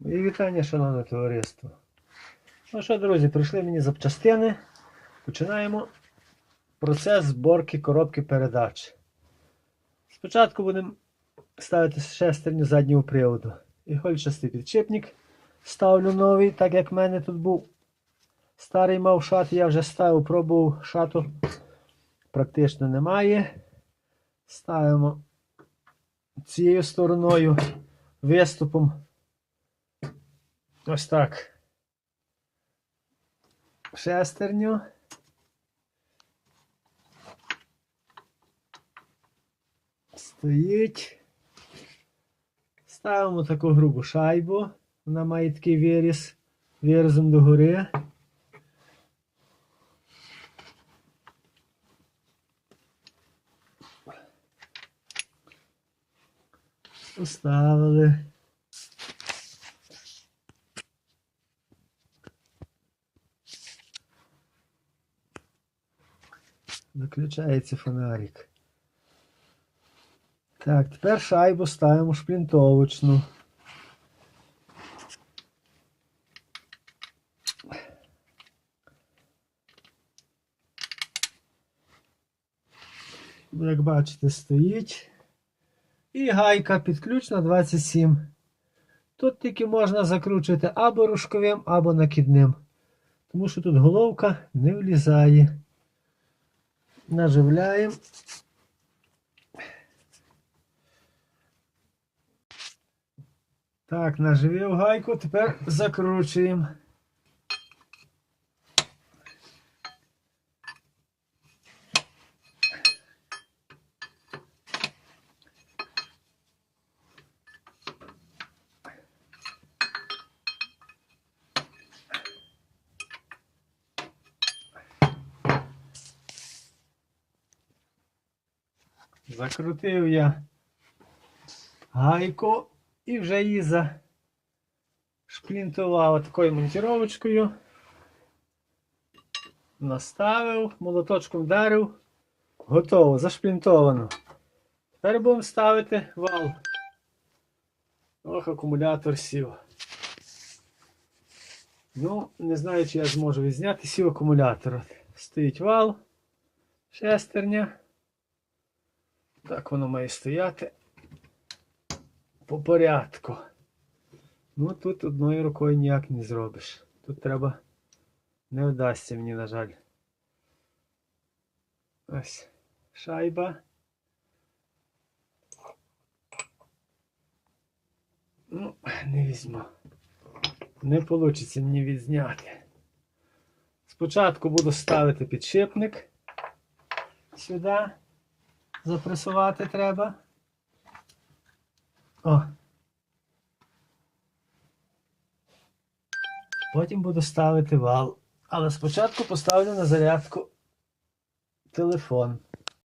Мої вітання, шановне товариство. Ну що, друзі, прийшли мені запчастини. Починаємо процес зборки коробки передач. Спочатку будемо ставити шестерню заднього приводу. Ігольчастий підшипник. Ставлю новий, так як в мене тут був старий мав шат, я вже ставив, пробував шату. Практично немає. Ставимо цією стороною виступом. Ось так. Шестерню. Стоїть. Ставимо таку грубу шайбу. Вона має такий виріз вирізом догори. Поставили. Виключається фонарик. Так, тепер шайбу ставимо шплінтовочну. Як бачите, стоїть. І гайка підключна 27. Тут тільки можна закручувати або рушковим, або накидним. Тому що тут головка не влізає. Наживляємо. Так, наживив гайку, тепер закручуємо. Закрутив я гайку і вже її зашплінтував такою монтіровочкою. Наставив, молоточком вдарив. Готово, зашплінтовано. Тепер будемо ставити вал. Ох, акумулятор сів. Ну, не знаю, чи я зможу відзняти сів акумулятор. Стоїть вал, шестерня. Так воно має стояти по порядку. Ну тут одною рукою ніяк не зробиш. Тут треба не вдасться мені, на жаль. Ось шайба. Ну, не візьму. Не вийде мені відзняти. Спочатку буду ставити підшипник сюди. Запресувати треба. О. Потім буду ставити вал. Але спочатку поставлю на зарядку телефон.